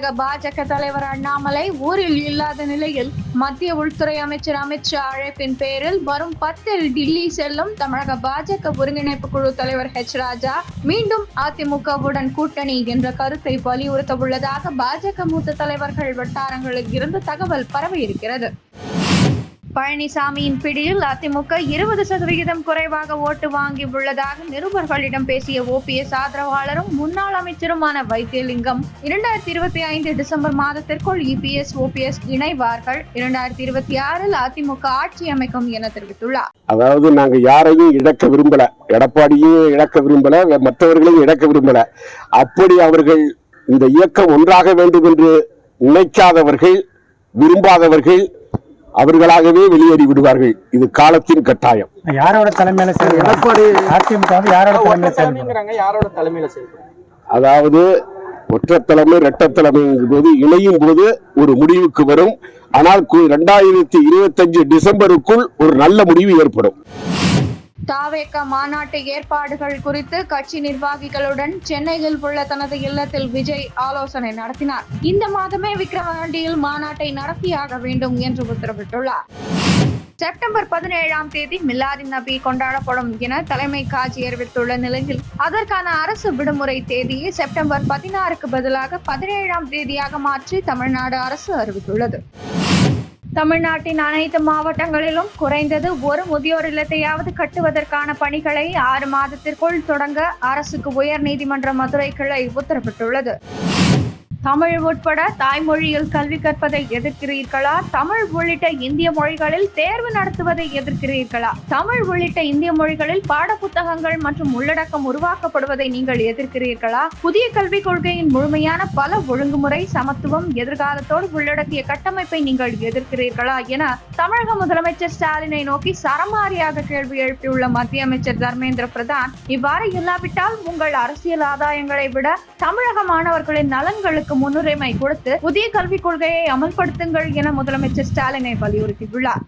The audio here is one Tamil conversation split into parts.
தமிழக பாஜக தலைவர் அண்ணாமலை ஊரில் இல்லாத நிலையில் மத்திய உள்துறை அமைச்சர் அமித்ஷா அழைப்பின் பேரில் வரும் பத்தில் டில்லி செல்லும் தமிழக பாஜக ஒருங்கிணைப்பு குழு தலைவர் ஹெச் ராஜா மீண்டும் அதிமுகவுடன் கூட்டணி என்ற கருத்தை வலியுறுத்த உள்ளதாக பாஜக மூத்த தலைவர்கள் வட்டாரங்களில் இருந்து தகவல் பரவியிருக்கிறது. பழனிசாமியின் பிடியில் அதிமுக இருபது சதவிகிதம் குறைவாக ஓட்டு வாங்கி உள்ளதாக நிருபர்களிடம் பேசிய ஓபிஎஸ் ஆதரவாளரும் முன்னாள் அமைச்சருமான வைத்தியலிங்கம். இரண்டாயிரத்தி இருபத்தி ஐந்து டிசம்பர் மாதத்திற்குள் இபிஎஸ் ஓபிஎஸ் இணைவார்கள். இரண்டாயிரத்தி இருபத்தி ஆறில் அதிமுக ஆட்சி அமைக்கும் என தெரிவித்துள்ளார். அதாவது நாங்க யாரையும் இழக்க விரும்பல. எடப்பாடியும் இழக்க விரும்பல. மற்றவர்களையும் இழக்க விரும்பல. அப்படி அவர்கள் இந்த இயக்கம் ஒன்றாக வேண்டும் என்று நினைக்காதவர்கள் விரும்பாதவர்கள் அவர்களாகவே வெளியேறி விடுவார்கள். இது காலத்தின் கட்டாயம். யாரோட தலைமையில செயல்படும்? அதிமுக வந்து யாரோட தலைமையில யாரோட அதாவது ஒற்றை தலைமை இரட்டை தலைமை போது இணையும் போது ஒரு முடிவுக்கு வரும். ஆனால் இரண்டாயிரத்தி இருபத்தஞ்சு டிசம்பருக்குள் ஒரு நல்ல முடிவு ஏற்படும். தாவேக்க மாநாட்டு ஏற்பாடுகள் குறித்து கட்சி நிர்வாகிகளுடன் சென்னையில் உள்ள தனது இல்லத்தில் விஜய் ஆலோசனை நடத்தினார். இந்த மாதமே விக்கிரவாண்டியில் மாநாட்டை நடத்தியாக வேண்டும் என்று உத்தரவிட்டுள்ளார். செப்டம்பர் பதினேழாம் தேதி மில்லாதி நபி கொண்டாடப்படும் என தலைமை காட்சி அறிவித்துள்ள நிலையில் அதற்கான அரசு விடுமுறை தேதியை செப்டம்பர் பதினாறுக்கு பதிலாக பதினேழாம் தேதியாக மாற்றி தமிழ்நாடு அரசு அறிவித்துள்ளது. தமிழ்நாட்டின் அனைத்து மாவட்டங்களிலும் குறைந்தது ஒரு முதியோர் இல்லத்தையாவது கட்டுவதற்கான பணிகளை ஆறு மாதத்திற்குள் தொடங்க அரசுக்கு உயர் நீதிமன்ற மதுரை கிளை உத்தரவிட்டுள்ளது. தமிழ் உட்பட தாய்மொழியில் கல்வி கற்பதை எதிர்க்கிறீர்களா? தமிழ் உள்ளிட்ட இந்திய மொழிகளில் தேர்வு நடத்துவதை எதிர்க்கிறீர்களா? தமிழ் உள்ளிட்ட இந்திய மொழிகளில் பாடப்புத்தகங்கள் மற்றும் உள்ளடக்கம் உருவாக்கப்படுவதை நீங்கள் எதிர்க்கிறீர்களா? புதிய கல்விக் கொள்கையின் முழுமையான பல ஒழுங்குமுறை சமத்துவம் எதிர்காலத்தோடு உள்ளடக்கிய கட்டமைப்பை நீங்கள் எதிர்க்கிறீர்களா என தமிழக முதலமைச்சர் ஸ்டாலினை நோக்கி சரமாரியாக கேள்வி எழுப்பியுள்ள மத்திய அமைச்சர் தர்மேந்திர பிரதான் இவ்வாறு இல்லாவிட்டால் உங்கள் அரசியல் ஆதாயங்களை விட தமிழக மாணவர்களின் நலன்களுக்கு முன்னுரிமை கொடுத்து புதிய கல்விக் கொள்கையை அமல்படுத்துங்கள் என முதலமைச்சர் ஸ்டாலினை வலியுறுத்தியுள்ளார்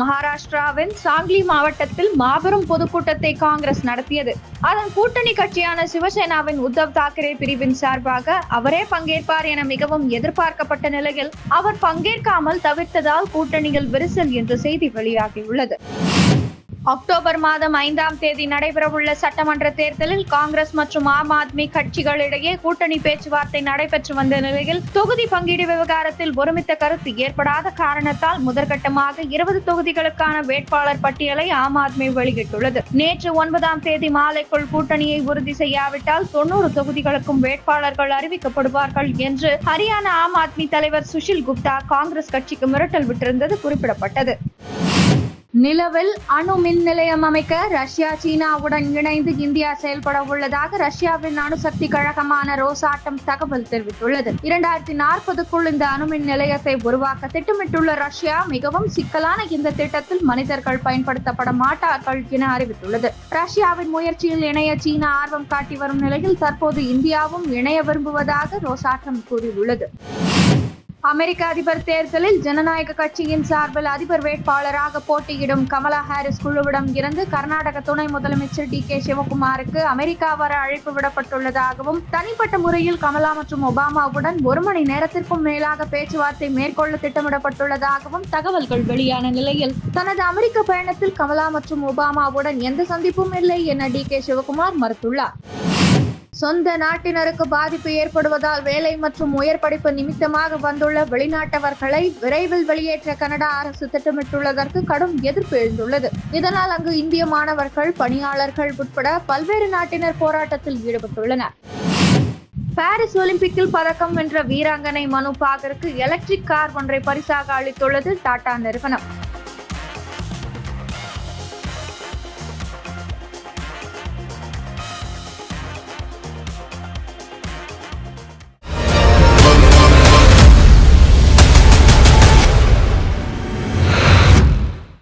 மகாராஷ்டிராவின் சாங்லி மாவட்டத்தில் மாபெரும் பொதுக்கூட்டத்தை காங்கிரஸ் நடத்தியது. அதன் கூட்டணி கட்சியான சிவசேனாவின் உத்தவ் தாக்கரே பிரிவின் சார்பாக அவரே பங்கேற்பார் என மிகவும் எதிர்பார்க்கப்பட்ட நிலையில் அவர் பங்கேற்காமல் தவிர்த்ததால் கூட்டணியில் விரிசல் என்ற செய்தி வெளியாகியுள்ளது. அக்டோபர் மாதம் ஐந்தாம் தேதி நடைபெறவுள்ள சட்டமன்ற தேர்தலில் காங்கிரஸ் மற்றும் ஆம் ஆத்மி கட்சிகளிடையே கூட்டணி பேச்சுவார்த்தை நடைபெற்று வந்த நிலையில் தொகுதி பங்கீடு விவகாரத்தில் ஒருமித்த கருத்து ஏற்படாத காரணத்தால் முதற்கட்டமாக இருபது தொகுதிகளுக்கான வேட்பாளர் பட்டியலை ஆம் ஆத்மி வெளியிட்டுள்ளது. நேற்று ஒன்பதாம் தேதி மாலைக்குள் கூட்டணியை உறுதி செய்யாவிட்டால் தொண்ணூறு தொகுதிகளுக்கும் வேட்பாளர்கள் அறிவிக்கப்படுவார்கள் என்று ஹரியானா ஆம் ஆத்மி தலைவர் சுஷில் குப்தா காங்கிரஸ் கட்சிக்கு மிரட்டல் விட்டிருந்தது குறிப்பிடப்பட்டது. நிலவில் அணு மின் நிலையம் அமைக்க ரஷ்யா சீனாவுடன் இணைந்து இந்தியா செயல்பட உள்ளதாக ரஷ்யாவின் அணுசக்தி கழகமான ரோசாட்டம் தகவல் தெரிவித்துள்ளது. இரண்டாயிரத்தி நாற்பதுக்குள் இந்த அணுமின் நிலையத்தை உருவாக்க திட்டமிட்டுள்ள ரஷ்யா மிகவும் சிக்கலான இந்த திட்டத்தில் மனிதர்கள் பயன்படுத்தப்பட மாட்டார்கள் என அறிவித்துள்ளது. ரஷ்யாவின் முயற்சியில் இணைய சீனா ஆர்வம் காட்டி வரும் நிலையில் தற்போது இந்தியாவும் இணைய விரும்புவதாக ரோசாட்டம் கூறியுள்ளது. அமெரிக்க அதிபர் தேர்தலில் ஜனநாயக கட்சியின் சார்பில் அதிபர் வேட்பாளராக போட்டியிடும் கமலா ஹாரிஸ் குழுவிடம் இருந்து கர்நாடக துணை முதலமைச்சர் டி கே சிவகுமாருக்கு அமெரிக்கா வர அழைப்பு விடப்பட்டுள்ளதாகவும் தனிப்பட்ட முறையில் கமலா மற்றும் ஒபாமாவுடன் ஒரு மணி நேரத்திற்கும் மேலாக பேச்சுவார்த்தை மேற்கொள்ள திட்டமிடப்பட்டுள்ளதாகவும் தகவல்கள் வெளியான நிலையில் தனது அமெரிக்க பயணத்தில் கமலா மற்றும் ஒபாமாவுடன் எந்த சந்திப்பும் இல்லை என டி கே சிவகுமார் மறுத்துள்ளார். சொந்த நாட்டினருக்கு பாதிப்பு ஏற்படுவதால் வேலை மற்றும் உயர் படிப்பு நிமித்தமாக வந்துள்ள வெளிநாட்டவர்களை விரைவில் வெளியேற்ற கனடா அரசு திட்டமிட்டுள்ளதற்கு கடும் எதிர்ப்பு எழுந்துள்ளது. இதனால் அங்கு இந்திய மாணவர்கள் பணியாளர்கள் உட்பட பல்வேறு நாட்டினர் போராட்டத்தில் ஈடுபட்டுள்ளனர். பாரிஸ் ஒலிம்பிக்கில் பதக்கம் வென்ற வீராங்கனை மனு பாகருக்கு எலக்ட்ரிக் கார் ஒன்றை பரிசாக அளித்துள்ளது டாடா நிறுவனம்.